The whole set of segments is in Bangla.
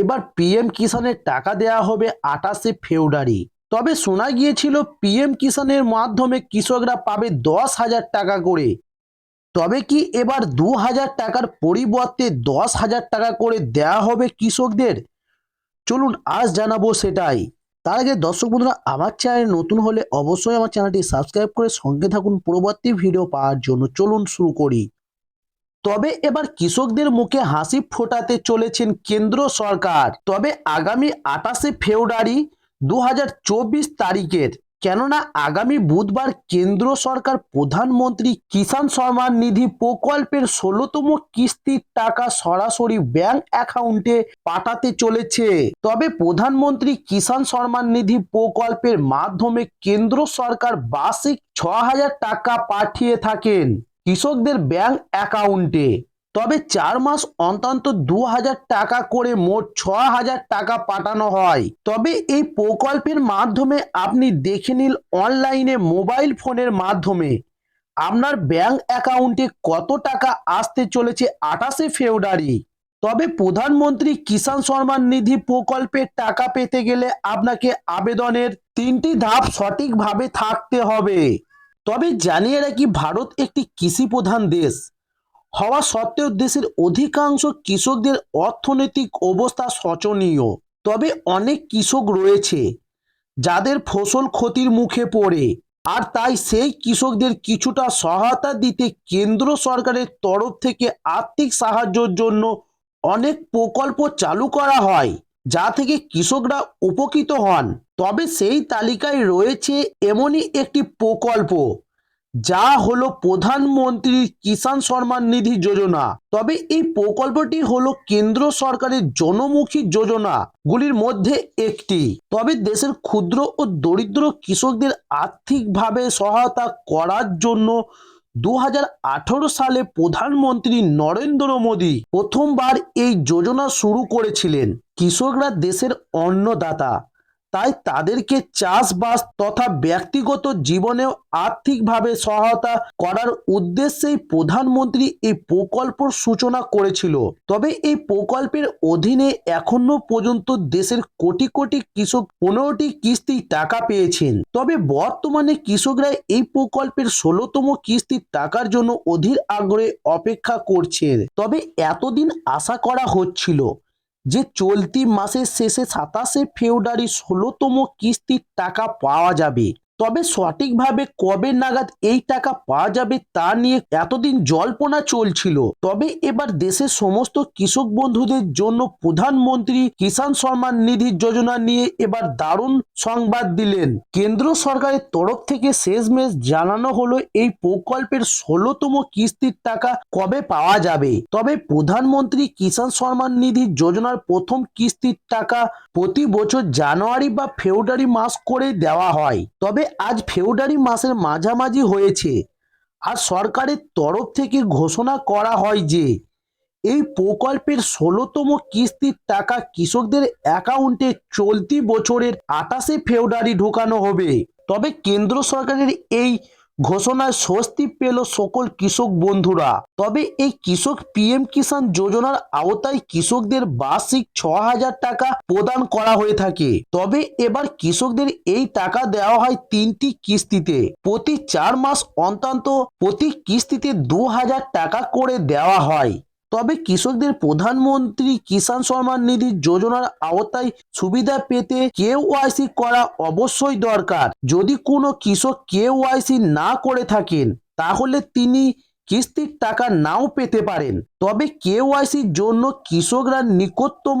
এবার পিএম কিষানের টাকা দেয়া হবে আঠাশে ফেব্রুয়ারি। তবে শোনা গিয়েছিল পিএম কিষানের মাধ্যমে কৃষকরা পাবে দশ হাজার টাকা করে। তবে কি এবার দু হাজার টাকার পরিবর্তে দশ হাজার টাকা করে দেয়া হবে কৃষকদের? চলুন আজ জানাব সেটাই। তার আগে দর্শক বন্ধুরা, আমার চ্যানেল নতুন হলে অবশ্যই আমার চ্যানেলটি সাবস্ক্রাইব করে সঙ্গে থাকুন। পরবর্তী ভিডিও পাওয়ার জন্য চলুন শুরু করি। তবে এবার কৃষকদের মুখে হাসি ফোটাতে চলেছেন কেন্দ্র সরকার। তবে আগামী আঠাশে ফেব্রুয়ারি দু হাজার চব্বিশ তারিখের, কেননা আগামী বুধবার কেন্দ্র সরকার প্রধানমন্ত্রী কিষাণ সম্মান নিধি প্রকল্পের ষোলোতম কিস্তির টাকা সরাসরি ব্যাংক অ্যাকাউন্টে পাঠাতে চলেছে। তবে প্রধানমন্ত্রী কিষাণ সম্মান নিধি প্রকল্পের মাধ্যমে কেন্দ্র সরকার বার্ষিক ছ হাজার টাকা পাঠিয়ে থাকেন। কৃষকদের ব্যাংক অ্যাকাউন্টে তবে চার মাস অন্তন্ত দু হাজার টাকা করে মোট ছ হাজার টাকা পাঠানো হয়। তবে এই প্রকল্পের মাধ্যমে আপনি দেখে নিন অনলাইনে মোবাইল ফোনের মাধ্যমে। আপনার ব্যাংক অ্যাকাউন্টে কত টাকা আসতে চলেছে আঠাশে ফেব্রুয়ারি। তবে প্রধানমন্ত্রী কিষাণ সম্মান নিধি প্রকল্পের টাকা পেতে গেলে আপনাকে আবেদনের তিনটি ধাপ সঠিকভাবে থাকতে হবে। তবে জানিয়ে রাখি ভারত একটি কৃষি প্রধান দেশ। হওয়া সত্ত্বেও দেশের অধিকাংশ কৃষকদের অর্থনৈতিক অবস্থা শোচনীয়। তবে অনেক কৃষক রয়েছে, যাদের ফসল ক্ষতির মুখে পড়ে, আর তাই সেই কৃষকদের কিছুটা সহায়তা দিতে কেন্দ্র সরকারের তরফ থেকে আর্থিক সাহায্যের জন্য অনেক প্রকল্প চালু করা হয়। যা থেকে কৃষকরা উপকৃত হন, তবে সেই তালিকায় রয়েছে এমনই একটি প্রকল্প, যা হলো প্রধানমন্ত্রী কিষাণ সম্মান নিধি যোজনা। তবে এই প্রকল্পটি হলো কেন্দ্র সরকারের জনমুখী যোজনা, গুলির মধ্যে একটি। তবে দেশের ক্ষুদ্র ও দরিদ্র কৃষকদের আর্থিকভাবে সহায়তা করার জন্য দু হাজার আঠারো সালে প্রধানমন্ত্রী নরেন্দ্র মোদী প্রথমবার এই যোজনা শুরু করেছিলেন। কৃষকরা দেশের অন্নদাতা। তাই তাদেরকে চাষবাস তথা ব্যক্তিগত জীবনেও আর্থিকভাবে সহায়তা করার উদ্দেশ্যেই প্রধানমন্ত্রী এই প্রকল্পর সূচনা করেছিল। তবে এই প্রকল্পের অধীনে এখনও পর্যন্ত দেশের কোটি কোটি কৃষক পনেরোটি কিস্তি টাকা পেয়েছেন। তবে বর্তমানে কৃষকরা এই প্রকল্পের ষোলোতম কিস্তির টাকার জন্য অধীর আগ্রহে অপেক্ষা করছেন। তবে এতদিন আশা করা হচ্ছিল যে চলতি মাসের শেষে সাতাশে ফেব্রুয়ারি ষোলোতম কিস্তির টাকা পাওয়া যাবে। তবে সঠিকভাবে কবে নাগাদ এই টাকা পাওয়া যাবে তা নিয়ে এতদিন জল্পনা চলছিল। তবে এবার দেশের সমস্ত কৃষক বন্ধুদের জন্য প্রধানমন্ত্রী কিষাণ সম্মান নিধি যোজনা নিয়ে এবার দারুণ সংবাদ দিলেন। কেন্দ্র সরকারের তরফ থেকে শেষমেশ জানানো হলো, এই প্রকল্পের ষোলোতম কিস্তির টাকা কবে পাওয়া যাবে? তবে প্রধানমন্ত্রী কিষাণ সম্মান নিধি যোজনার প্রথম কিস্তির টাকা প্রতি বছর জানুয়ারি বা ফেব্রুয়ারি মাস করে দেওয়া হয়। তবে আজ ফেব্রুয়ারি মাসের মাঝামাঝি হয়েছে। আর সরকারের তরফ থেকে ঘোষণা করা হয় যে, এই প্রকল্পের ষোলোতম কিস্তির টাকা কৃষকদের অ্যাকাউন্টে চলতি বছরের আটাশে ফেব্রুয়ারি ঢোকানো হবে। তবে কেন্দ্র সরকারের এই ঘোষণায় স্বস্তি পেল সকল কৃষক বন্ধুরা। তবে এই কৃষক পিএম কিষাণ যোজনার আওতায় কৃষকদের বার্ষিক ছ হাজার টাকা প্রদান করা হয়ে থাকে। তবে এবার কৃষকদের এই টাকা দেওয়া হয় তিনটি কিস্তিতে। প্রতি চার মাস অন্তত প্রতি কিস্তিতে দু হাজার টাকা করে দেওয়া হয়। তবে কৃষকদের প্রধানমন্ত্রী কিষাণ সম্মান নিধি যোজনার আওতায় সুবিধা পেতে কেওয়াইসি করা অবশ্যই দরকার। যদি কোনো কৃষক কেওয়াইসি না করে থাকেন, তাহলে তিনি কিস্তির টাকা নাও পেতে পারেন। তবে কেওয়াইসির জন্য কৃষকরা নিকটতম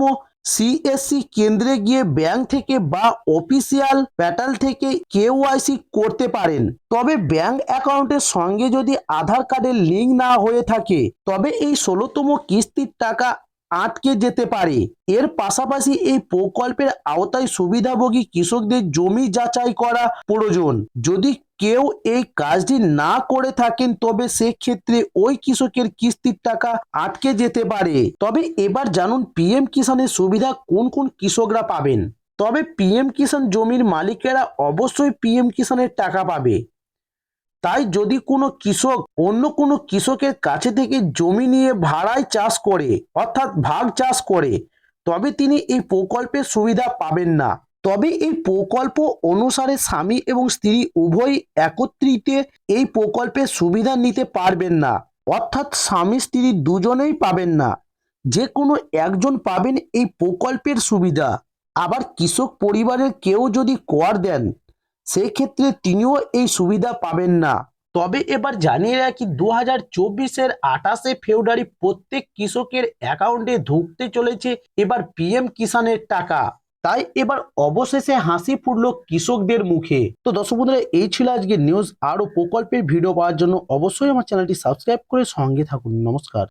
সিএসসি কেন্দ্রে গিয়ে ব্যাংক থেকে বা অফিসিয়াল প্যাটাল থেকে কেওয়াইসি করতে পারেন। তবে ব্যাংক অ্যাকাউন্টের সঙ্গে যদি আধার কার্ডের লিঙ্ক না হয়ে থাকে, তবে এই ষোলোতম কিস্তির টাকা আটকে যেতে পারে। এর পাশাপাশি এই প্রকল্পের আওতায় সুবিধাভোগী কৃষকদের জমি যাচাই করা প্রয়োজন। যদি কেউ এই কাজটি না করে থাকেন, তবে সেক্ষেত্রে ওই কৃষকের কিস্তির টাকা আটকে যেতে পারে। তবে এবার জানুন, পিএম কিষানের সুবিধা কোন কোন কৃষকরা পাবেন? তবে পিএম কিষান জমির মালিকেরা অবশ্যই পিএম কিষানের টাকা পাবে। তাই যদি কোনো কৃষক অন্য কোনো কৃষকের কাছে থেকে জমি নিয়ে ভাড়ায় চাষ করে, অর্থাৎ ভাগ চাষ করে, তবে তিনি এই প্রকল্পের সুবিধা পাবেন না। তবে এই প্রকল্প অনুসারে স্বামী এবং স্ত্রী উভয়ই একত্রিত এই প্রকল্পের সুবিধা নিতে পারবেন না, অর্থাৎ স্বামী স্ত্রী দুজনেই পাবেন না। যে কোনো একজন পাবেন এই প্রকল্পের সুবিধা। আবার কৃষক পরিবারের কেউ যদি কর দেন সেই ক্ষেত্রে তিনিও এই সুবিধা পাবেন না। তবে এবার জানিয়ে রাখি দু হাজার চব্বিশের আঠাশে ফেব্রুয়ারি প্রত্যেক কৃষকের অ্যাকাউন্টে ঢুকতে চলেছে এবার পিএম কিষানের টাকা। তাই এবার অবশেষে হাসি ফুটল কৃষকদের মুখে। তো দর্শক বন্ধুরা, এই ছিল আজকে নিউজ আরও প্রকল্পের ভিডিও পাওয়ার জন্য অবশ্যই আমার চ্যানেলটি সাবস্ক্রাইব করে সঙ্গে থাকুন। নমস্কার।